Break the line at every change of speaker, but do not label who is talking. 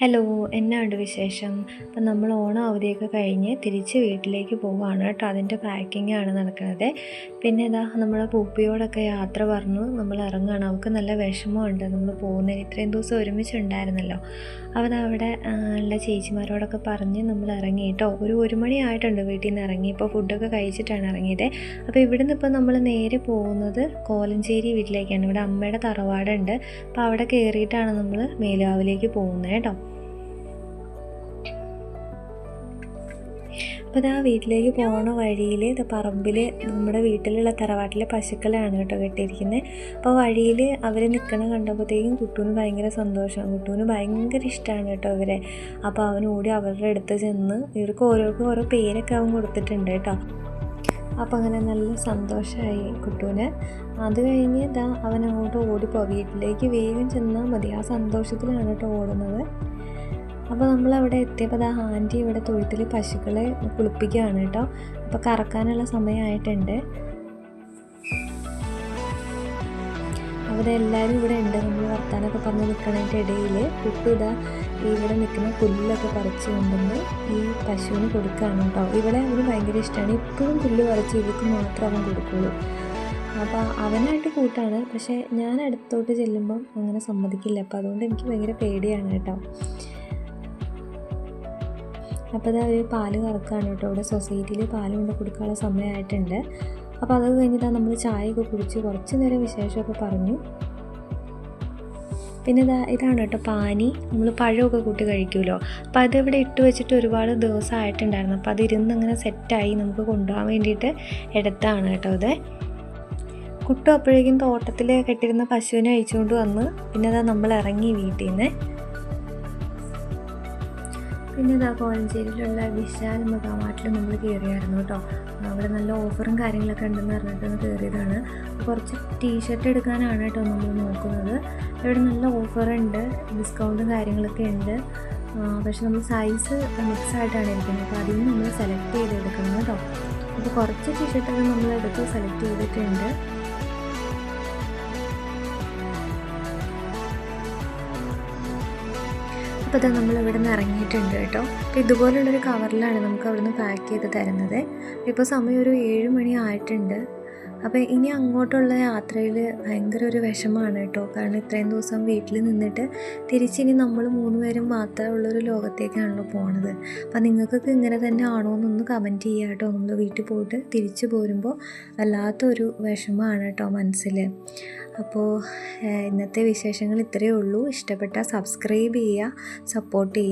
Hello എന്നാണ്ട് വിശേഷം? അപ്പം നമ്മൾ ഓണം അവധിയൊക്കെ കഴിഞ്ഞ് തിരിച്ച് വീട്ടിലേക്ക് പോവുകയാണ് കേട്ടോ. അതിന്റെ പാക്കിങ്ങാണ് നടക്കുന്നത്. പിന്നെ ഇതാ നമ്മളെ പൂപ്പിയോടൊക്കെ യാത്ര പറഞ്ഞു. നമ്മൾ ഇറങ്ങുകയാണ് അവൾക്ക് നല്ല വിഷമമുണ്ട്. നമ്മൾ പോകുന്നതിന് ഇത്രയും ദിവസം ഒരുമിച്ചുണ്ടായിരുന്നല്ലോ. അവൻ അവിടെ ഉള്ള ചേച്ചിമാരോടൊക്കെ പറഞ്ഞ് നമ്മൾ ഇറങ്ങി കേട്ടോ. ഒരു ഒരു മണിയായിട്ടുണ്ട് വീട്ടിൽ നിന്ന് ഇറങ്ങി. ഇപ്പോൾ ഫുഡൊക്കെ കഴിച്ചിട്ടാണ് ഇറങ്ങിയത്. അപ്പോൾ ഇവിടുന്ന് ഇപ്പോൾ നമ്മൾ നേരെ പോകുന്നത് കോലഞ്ചേരി വീട്ടിലേക്കാണ്. ഇവിടെ അമ്മയുടെ തറവാടുണ്ട്. അപ്പോൾ അവിടെ കയറിയിട്ടാണ് നമ്മൾ മേലാവിലേക്ക് പോകുന്നത് കേട്ടോ. അപ്പോൾ ഇതാ വീട്ടിലേക്ക് പോണ വഴിയിൽ ഇത് പറമ്പിൽ നമ്മുടെ വീട്ടിലുള്ള തറവാട്ടിലെ പശുക്കളാണ് കേട്ടോ കെട്ടിയിരിക്കുന്നത് അപ്പോൾ വഴിയിൽ അവർ നിൽക്കണ കണ്ടപ്പോഴത്തേക്കും കുട്ടൂന് ഭയങ്കര സന്തോഷമാണ് കുട്ടൂന് ഭയങ്കര ഇഷ്ടമാണ് കേട്ടോ അവരെ അപ്പോൾ അവൻ ഓടി അവരുടെ അടുത്ത് ചെന്ന് ഇവർക്ക് ഓരോർക്കും ഓരോ പേരൊക്കെ അവൻ കൊടുത്തിട്ടുണ്ട് കേട്ടോ. അപ്പോൾ അങ്ങനെ നല്ല സന്തോഷമായി കുട്ടൂന്. അത് കഴിഞ്ഞ് ഇതാ അവൻ അങ്ങോട്ട് ഓടിപ്പോ. വീട്ടിലേക്ക് വേഗം ചെന്നാൽ മതി. ആ സന്തോഷത്തിലാണ് കേട്ടോ ഓടുന്നത്. അപ്പോൾ നമ്മൾ അവിടെ എത്തിയപ്പോൾ അത് ആന്റി ഇവിടെ തൊഴുത്തിൽ പശുക്കളെ കുളിപ്പിക്കുകയാണ് കേട്ടോ. അപ്പോൾ കറക്കാനുള്ള സമയമായിട്ടുണ്ട്. അവിടെ എല്ലാവരും ഇവിടെ ഉണ്ട്. നമ്മൾ വർത്താനൊക്കെ പറഞ്ഞ് നിൽക്കുന്നതിന്റെ ഇടയിൽ കുട്ടു ഇതാ ഇവിടെ നിൽക്കുന്ന പുല്ലൊക്കെ പറിച്ച് കൊണ്ടുവന്ന് ഈ പശുവിന് കൊടുക്കുകയാണ് കേട്ടോ. ഇവിടെ അവന് ഭയങ്കര ഇഷ്ടമാണ് ഇപ്പോഴും പുല്ല് പറിച്ച് ഇവർക്ക് മാത്രം അവൻ കൊടുക്കുള്ളൂ. അപ്പോൾ അവനായിട്ട് കൂട്ടാണ്. പക്ഷേ ഞാൻ അടുത്തോട്ട് ചെല്ലുമ്പം അങ്ങനെ സമ്മതിക്കില്ല. അപ്പോൾ അതുകൊണ്ട് എനിക്ക് ഭയങ്കര പേടിയാണ് കേട്ടോ. അപ്പോൾ അത് അവർ പാൽ കറക്കുകയാണ് കേട്ടോ. ഇവിടെ സൊസൈറ്റിയിൽ പാൽ കൊണ്ട് കൊടുക്കാനുള്ള സമയമായിട്ടുണ്ട്. അപ്പോൾ അത് കഴിഞ്ഞിട്ട് നമ്മൾ ചായയൊക്കെ കുടിച്ച് കുറച്ച് നേരം വിശേഷമൊക്കെ പറഞ്ഞു. പിന്നെ ഇതാ ഇതാണ് കേട്ടോ പാനി. നമ്മൾ പഴമൊക്കെ കൂട്ടി കഴിക്കുമല്ലോ. അപ്പോൾ അതിവിടെ ഇട്ട് വെച്ചിട്ട് ഒരുപാട് ദിവസമായിട്ടുണ്ടായിരുന്നു. അപ്പോൾ അതിരുന്ന് അങ്ങനെ സെറ്റായി നമുക്ക് കൊണ്ടുപോകാൻ വേണ്ടിയിട്ട് എടുത്താണ് കേട്ടോ അത് കുട്ടു അപ്പോഴേക്കും തോട്ടത്തിൽ കെട്ടിരുന്ന പശുവിനെ അഴിച്ചുകൊണ്ട് വന്ന് പിന്നെ അതാ നമ്മൾ ഇറങ്ങി വീട്ടിൽ നിന്ന്. പിന്നെ ഇതാ കോഴഞ്ചേരിയിലുള്ള വിശാൽ മൃഗമാട്ടിൽ നമ്മൾ കയറിയായിരുന്നു കേട്ടോ. അവിടെ നല്ല ഓഫറും കാര്യങ്ങളൊക്കെ ഉണ്ടെന്ന് പറഞ്ഞിട്ടൊന്ന് കയറിയതാണ്. കുറച്ച് ടീഷർട്ട് എടുക്കാനാണ് കേട്ടോ നമ്മൾ നോക്കുന്നത്. ഇവിടെ നല്ല ഓഫറുണ്ട് ഡിസ്കൗണ്ടും കാര്യങ്ങളൊക്കെ ഉണ്ട്. പക്ഷെ നമ്മൾ സൈസ് മിക്സ് ആയിട്ടാണ് ഇരിക്കുന്നത് അപ്പോൾ അതിൽ നിന്ന് നമ്മൾ സെലക്ട് ചെയ്ത് എടുക്കണം കേട്ടോ. അപ്പോൾ കുറച്ച് ടീഷർട്ടൊക്കെ നമ്മൾ എടുത്ത് സെലക്ട് ചെയ്തിട്ടുണ്ട്. അപ്പോൾ ഇത് നമ്മൾ ഇവിടെ നിന്ന് ഇറങ്ങിയിട്ടുണ്ട് കേട്ടോ. അപ്പോൾ ഇതുപോലുള്ളൊരു കവറിലാണ് നമുക്ക് അവിടുന്ന് പാക്ക് ചെയ്ത് തരുന്നത്. ഇപ്പോൾ സമയം ഒരു ഏഴ് മണി ആയിട്ടുണ്ട്. അപ്പോൾ ഇനി അങ്ങോട്ടുള്ള യാത്രയിൽ ഭയങ്കര ഒരു വിഷമമാണ് കേട്ടോ. കാരണം ഇത്രയും ദിവസം വീട്ടിൽ നിന്നിട്ട് തിരിച്ചിനി നമ്മൾ മൂന്ന് പേരും മാത്രമേ ഉള്ളൊരു ലോകത്തേക്കാണല്ലോ പോണത്. അപ്പോൾ നിങ്ങൾക്കൊക്കെ ഇങ്ങനെ തന്നെ ആണോ എന്നൊന്ന് കമന്റ് ചെയ്യുക കേട്ടോ. നമ്മൾ വീട്ടിൽ പോയിട്ട് തിരിച്ചു പോരുമ്പോൾ വല്ലാത്തൊരു വിഷമമാണ് കേട്ടോ മനസ്സിൽ അപ്പോൾ ഇന്നത്തെ വിശേഷങ്ങൾ ഇത്രയേ ഉള്ളൂ. ഇഷ്ടപ്പെട്ടാൽ സബ്സ്ക്രൈബ് ചെയ്യുക സപ്പോർട്ട് ചെയ്യുക.